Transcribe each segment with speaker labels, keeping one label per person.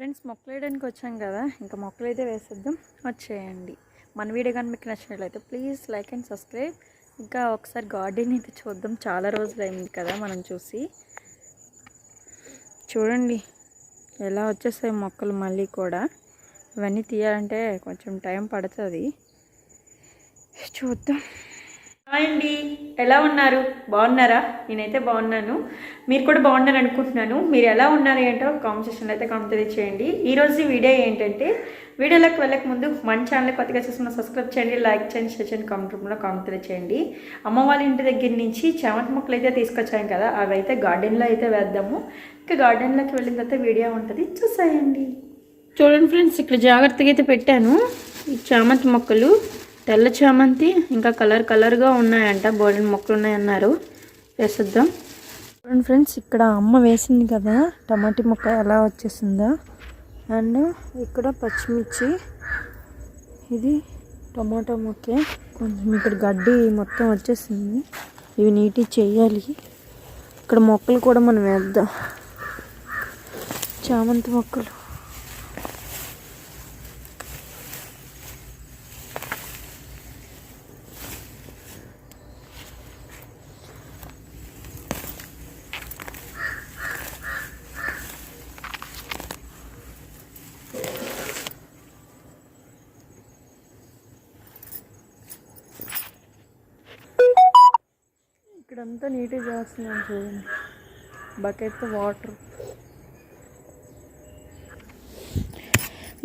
Speaker 1: Friends మొక్కలు వేయడానికి వచ్చాం కదా ఇంకా మొక్కలు అయితే వేసేద్దాం. వచ్చేయండి. మన వీడియో కానీ మీకు నచ్చినట్లయితే ప్లీజ్ లైక్ అండ్ సబ్స్క్రైబ్. ఇంకా ఒకసారి గార్డెన్ అయితే చూద్దాం. చాలా రోజులు అయింది కదా మనం చూసి. చూడండి ఎలా వచ్చేస్తాయి మొక్కలు మళ్ళీ కూడా. ఇవన్నీ తీయాలంటే కొంచెం టైం పడుతుంది. చూద్దాం. అండి. ఎలా ఉన్నారు? బాగున్నారా? నేనైతే బాగున్నాను. మీరు కూడా బాగున్నారు అనుకుంటున్నాను. మీరు ఎలా ఉన్నారు ఏంటో కామెంట్ అయితే కామెంట్ తెలియచేయండి. ఈరోజు వీడియో ఏంటంటే వీడియోలోకి వెళ్ళక ముందు మన ఛానల్ కొత్తగా చూసిన సబ్స్క్రైబ్ చేయండి లైక్ చేయండి షేర్ చేయండి కామెంట్ రూమ్లో కామెంట్ తెలియచేయండి. అమ్మ వాళ్ళ ఇంటి దగ్గర నుంచి చెమటి మొక్కలు అయితే తీసుకొచ్చాం కదా అవి అయితే గార్డెన్లో అయితే వేద్దాము. ఇంకా గార్డెన్లోకి వెళ్ళిన తర్వాత వీడియో ఉంటుంది. చూసేయండి. చూడండి ఫ్రెండ్స్ ఇక్కడ జాగ్రత్తగా అయితే పెట్టాను. ఈ చామంతి మొక్కలు. తెల్ల చామంతి ఇంకా కలర్ కలర్గా ఉన్నాయంట. బోలెన్ మొక్కలు ఉన్నాయన్నారు. వేసేద్దాం. చూడండి ఫ్రెండ్స్ ఇక్కడ అమ్మ వేసింది కదా. టమాటీ మొక్క ఎలా వచ్చేసిందో. అండ్ ఇక్కడ పచ్చిమిర్చి. ఇది టమాటా మొక్కే. కొంచెం ఇక్కడ గడ్డి మొత్తం వచ్చేసింది. ఇవి నీటి చేయాలి. ఇక్కడ మొక్కలు కూడా మనం వేద్దాం. చామంతి మొక్కలు. ఇక్కడంతా నీట్గా చేస్తున్నాను చూడండి. Bucket water.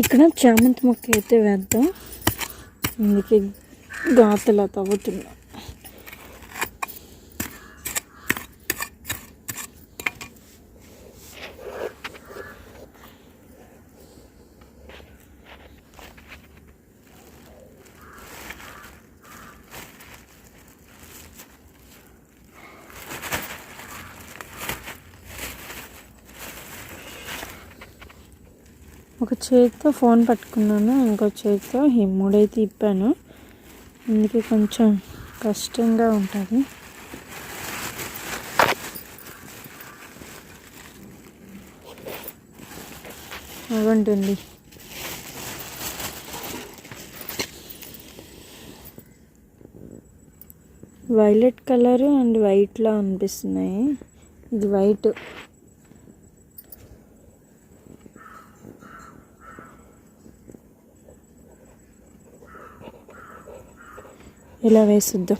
Speaker 1: ఇక్కడ చామంతి మొక్క అయితే వేద్దాం. అందుకే గాతలా తవ్వుతున్నా. ఒక చేతితో ఫోన్ పట్టుకున్నాను ఇంకో చేతితో ఈ మూడైతే ఇప్పాను. అందుకే కొంచెం కష్టంగా ఉంటుంది. అవంటండి. వైలెట్ కలర్ అండ్ వైట్లా అనిపిస్తున్నాయి. ఇది వైట్. ఇలా వేసిద్దాం.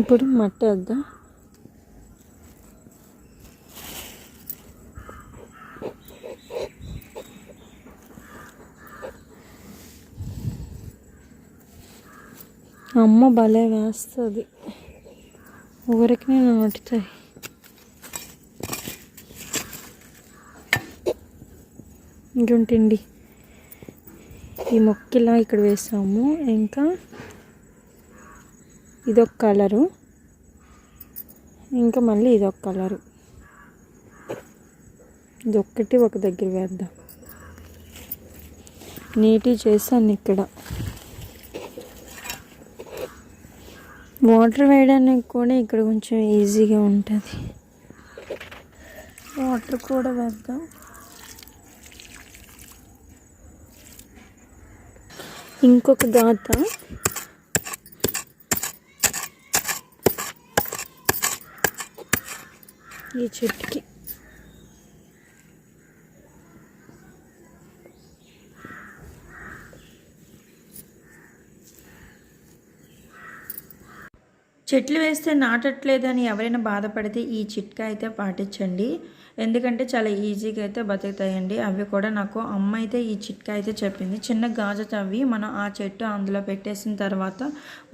Speaker 1: ఇప్పుడు మట్టి వేద్దాం. అమ్మ భలే వేస్తుంది. ఊరికి నేను నాటుతాయి ఇంకేంటండి ఈ మొక్కలా ఇక్కడ వేసాము. ఇంకా ఇదొక కలరు. ఇంకా మళ్ళీ ఇదొక కలరు. ఇదొక్కటి ఒక దగ్గర వేద్దాం. నీటి చేశాను ఇక్కడ. వాటర్ వేయడానికి కూడా ఇక్కడ కొంచెం ఈజీగా ఉంటుంది. వాటర్ కూడా వేద్దాం. ఇంకొక గాత ఈ చెట్టుకి. చెట్లు వేస్తే నాటట్లేదని ఎవరైనా బాధపడితే ఈ చిట్కా అయితే పాటించండి. ఎందుకంటే చాలా ఈజీగా అయితే బతుకుతాయండి. అవి కూడా నాకు అమ్మ అయితే ఈ చిట్కా అయితే చెప్పింది. చిన్న గాజు తవ్వి మనం ఆ చెట్టు అందులో పెట్టేసిన తర్వాత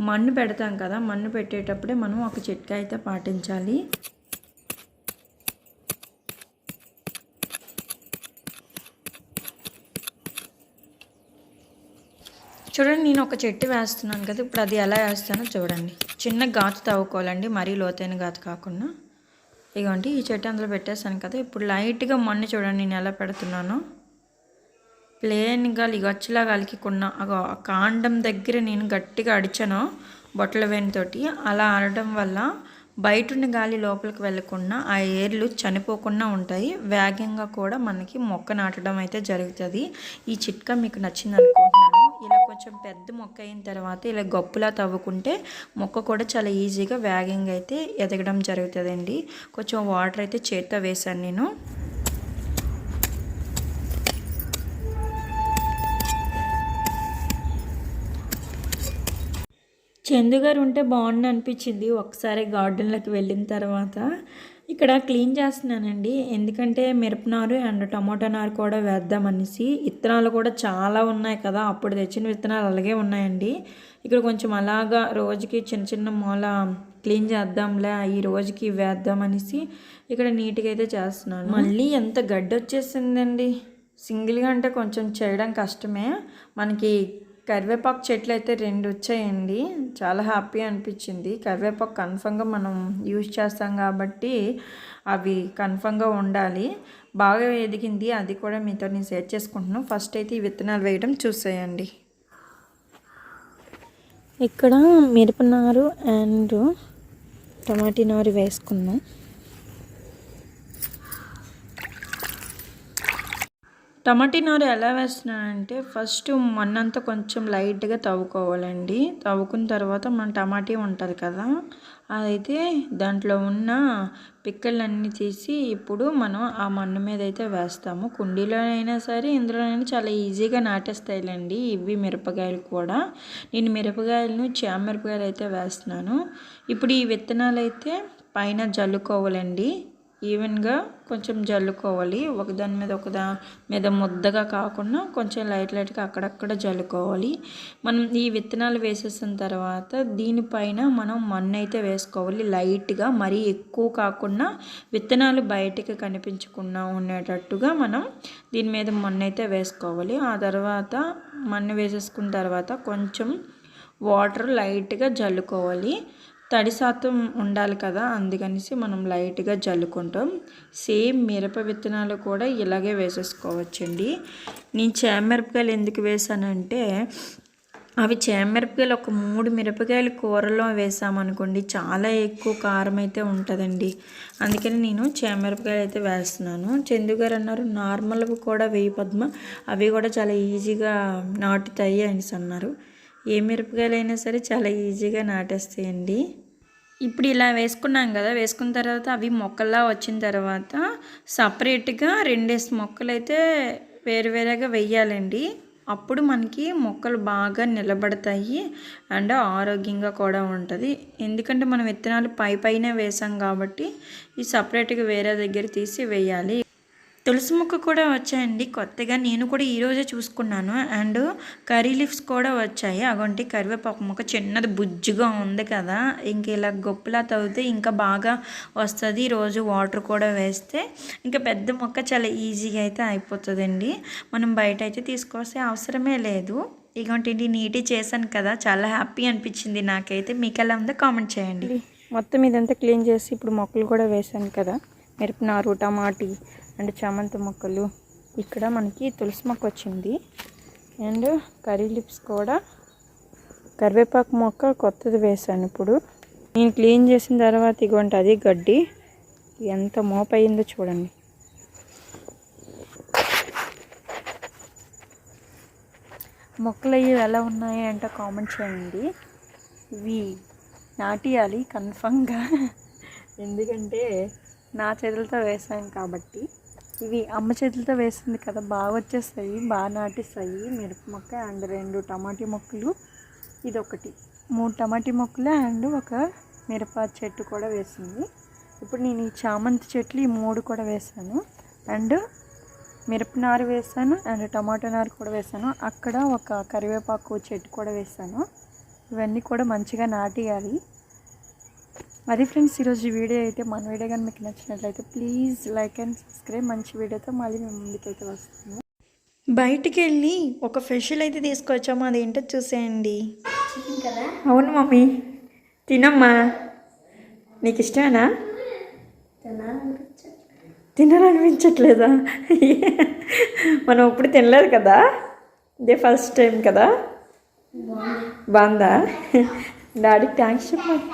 Speaker 1: మన్ను పెడతాం కదా మన్ను పెట్టేటప్పుడే మనం ఒక చిట్కా అయితే పాటించాలి. చూడండి నేను ఒక చెట్టు వేస్తున్నాను కదా ఇప్పుడు అది ఎలా వేస్తానో చూడండి. చిన్న గాతు తవ్వుకోవాలండి మరీ లోతైన గాతు కాకుండా. ఇగోండి ఈ చెట్టు అందులో పెట్టేస్తాను కదా ఇప్పుడు లైట్గా మొన్న చూడండి నేను ఎలా పెడుతున్నానో. ప్లేన్గా లిగొచ్చలా కలికికున్న ఆ కాండం దగ్గర నేను గట్టిగా అడిచాను బొట్టల వేణితోటి. అలా ఆడటం వల్ల బయట ఉన్న గాలి లోపలికి వెళ్ళకుండా ఆ ఏర్లు చనిపోకుండా ఉంటాయి. వేగంగా కూడా మనకి మొక్క నాటడం అయితే జరుగుతుంది. ఈ చిట్కా మీకు నచ్చింది అనుకుంటున్నాను ఇలా కొంచెం పెద్ద మొక్క అయిన తర్వాత ఇలా గప్పులా తవ్వుకుంటే మొక్క కూడా చాలా ఈజీగా వేగంగా అయితే ఎదగడం జరుగుతుందండి. కొంచెం వాటర్ అయితే చేత్తో వేశాను నేను. చందుగారు ఉంటే బాగుండు అనిపించింది. ఒకసారి గార్డెన్లోకి వెళ్ళిన తర్వాత ఇక్కడ క్లీన్ చేస్తున్నానండి. ఎందుకంటే మిరపనారు అండ్ టమాటా నారు కూడా వేద్దామనేసి విత్తనాలు కూడా చాలా ఉన్నాయి కదా. అప్పుడు తెచ్చిన విత్తనాలు అలాగే ఉన్నాయండి. ఇక్కడ కొంచెం అలాగా రోజుకి చిన్న చిన్న మూల క్లీన్ చేద్దాంలే ఈ రోజుకి వేద్దామనేసి ఇక్కడ నీట్గా అయితే చేస్తున్నాను. మళ్ళీ ఎంత గడ్డి వచ్చేసిందండి సింగిల్గా అంటే కొంచెం చేయడం కష్టమే. మనకి కరివేపాకు చెట్లు అయితే రెండు వచ్చాయండి చాలా హ్యాపీ అనిపించింది. కరివేపాకు కన్ఫర్మ్గా మనం యూజ్ చేస్తాం కాబట్టి అవి కన్ఫర్మ్గా ఉండాలి. బాగా ఎదిగింది. అది కూడా మీతో నేను షేర్ చేసుకుంటున్నాను. ఫస్ట్ అయితే ఈ విత్తనాలు వేయడం చూసేయండి. ఇక్కడ మిరపనారు అండ్ టమాటీ నారు వేసుకున్నాం. టమాటీ నారు ఎలా వేస్తున్నానంటే ఫస్ట్ మన్నంతా కొంచెం లైట్గా తవ్వుకోవాలండి. తవ్వుకున్న తర్వాత మన టమాటీ ఉంటుంది కదా అదైతే దాంట్లో ఉన్న పిక్కలన్నీ తీసి ఇప్పుడు మనం ఆ మన్ను మీద అయితే వేస్తాము. కుండీలోనైనా సరే ఇందులోనైనా చాలా ఈజీగా నాటేస్తాయిలండి ఇవి మిరపకాయలు కూడా. నేను మిరపకాయలను చామిరపకాయలు అయితే వేస్తున్నాను. ఇప్పుడు ఈ విత్తనాలు అయితే పైన జల్లుకోవాలండి. ఈవెన్గా కొంచెం జల్లుకోవాలి. ఒకదాని మీద ఒకదా మీద ముద్దగా కాకుండా కొంచెం లైట్ లైట్గా అక్కడక్కడ జల్లుకోవాలి. మనం ఈ విత్తనాలు వేసేసిన తర్వాత దీనిపైన మనం మన్ను అయితే వేసుకోవాలి. లైట్గా మరీ ఎక్కువ కాకుండా విత్తనాలు బయటికి కనిపించకుండా ఉండేటట్టుగా మనం దీని మీద మన్ను అయితే వేసుకోవాలి. ఆ తర్వాత మన్ను వేసేసుకున్న తర్వాత కొంచెం వాటర్ లైట్గా జల్లుకోవాలి. తడి శాతం ఉండాలి కదా అందుకనేసి మనం లైట్గా జల్లుకుంటాం. సేమ్ మిరప విత్తనాలు కూడా ఇలాగే వేసేసుకోవచ్చండి. నేను చేమిరపకాయలు ఎందుకు వేసానంటే అవి చేమిరపకాయలు ఒక మూడు మిరపకాయలు కూరలో వేసామనుకోండి చాలా ఎక్కువ కారం అయితే ఉంటుందండి. అందుకని నేను చేమిరపకాయలు అయితే వేస్తున్నాను. చందు గారు అన్నారు నార్మల్వి కూడా వేయి పద్మ అవి కూడా చాలా ఈజీగా నాటుతాయి అనేసి అన్నారు. ఏ మిరపకాయలైనా సరే చాలా ఈజీగా నాటేస్తాయండి. ఇప్పుడు ఇలా వేసుకున్నాం కదా వేసుకున్న తర్వాత అవి మొక్కల్లా వచ్చిన తర్వాత సపరేట్గా రెండేసి మొక్కలు అయితే వేరు వేయాలండి. వెయ్యాలండి అప్పుడు మనకి మొక్కలు బాగా నిలబడతాయి అండ్ ఆరోగ్యంగా కూడా ఉంటుంది. ఎందుకంటే మనం విత్తనాలు పై పైన వేసాం కాబట్టి ఈ సపరేట్గా వేరే దగ్గర తీసి వేయాలి. తులసి మొక్క కూడా వచ్చాయండి. కొత్తగా నేను కూడా ఈరోజే చూసుకున్నాను. అండ్ కర్రీ లీవ్స్ కూడా వచ్చాయి. అగొంటి కరివేపాకు మొక్క చిన్నది బుజ్జుగా ఉంది కదా. ఇంక ఇలా గొప్పలా తవ్వితే ఇంకా బాగా వస్తుంది. రోజు వాటర్ కూడా వేస్తే ఇంకా పెద్ద మొక్క చాలా ఈజీగా అయితే అయిపోతుందండి. మనం బయట అయితే తీసుకొస్తే అవసరమే లేదు. ఇగోంటి నీటి చేశాను కదా. చాలా హ్యాపీ అనిపించింది నాకైతే. మీకు ఎలా ఉందో కామెంట్ చేయండి. మొత్తం ఇదంతా క్లీన్ చేసి ఇప్పుడు మొక్కలు కూడా వేసాను కదా. మిరపనారు టమాటీ అండ్ చామంతి మొక్కలు. ఇక్కడ మనకి తులసి మొక్క వచ్చింది. అండ్ కర్రీ లిప్స్ కూడా. కరివేపాకు మొక్క కొత్తది వేసాను ఇప్పుడు. నేను క్లీన్ చేసిన తర్వాత ఇగోండి అది గడ్డి. ఎంత మోపయిందో చూడండి. మొక్కలు అవి ఎలా ఉన్నాయి అంటే కామెంట్ చేయండి. ఇవి నాటియాలి కన్ఫామ్గా. ఎందుకంటే నా చేతులతో వేసాను కాబట్టి. ఇవి అమ్మ చేతులతో వేసింది కదా బాగా వచ్చేస్తాయి బాగా నాటిస్తాయి. మిరప మొక్క అండ్ రెండు టమాటీ మొక్కలు. ఇది ఒకటి మూడు టమాటీ మొక్కలు అండ్ ఒక మిరప చెట్టు కూడా వేసింది. ఇప్పుడు నేను ఈ చామంతి చెట్లు ఈ మూడు కూడా వేసాను. అండ్ మిరప నారు వేసాను అండ్ టమాటో నారు కూడా వేసాను. అక్కడ ఒక కరివేపాకు చెట్టు కూడా వేసాను. ఇవన్నీ కూడా మంచిగా నాటియాలి. అది ఫ్రెండ్స్ ఈరోజు వీడియో అయితే మన వీడియో కానీ మీకు నచ్చినట్లయితే ప్లీజ్ లైక్ అండ్ సబ్స్క్రైబ్. మంచి వీడియోతో మళ్ళీ మేము ముందుకైతే వస్తాము బయటికి వెళ్ళి ఒక ఫెషల్ అయితే తీసుకొచ్చాము? అదేంటో చూసేయండి. అవును మమ్మీ. తినమ్మా. నీకు ఇష్టమేనా? తినాలనిపించట్లేదా. మనం ఇప్పుడు తినలేదు కదా? ఇదే ఫస్ట్ టైం కదా? బాగుందా. డాడీకి థ్యాంక్స్ చెప్పండి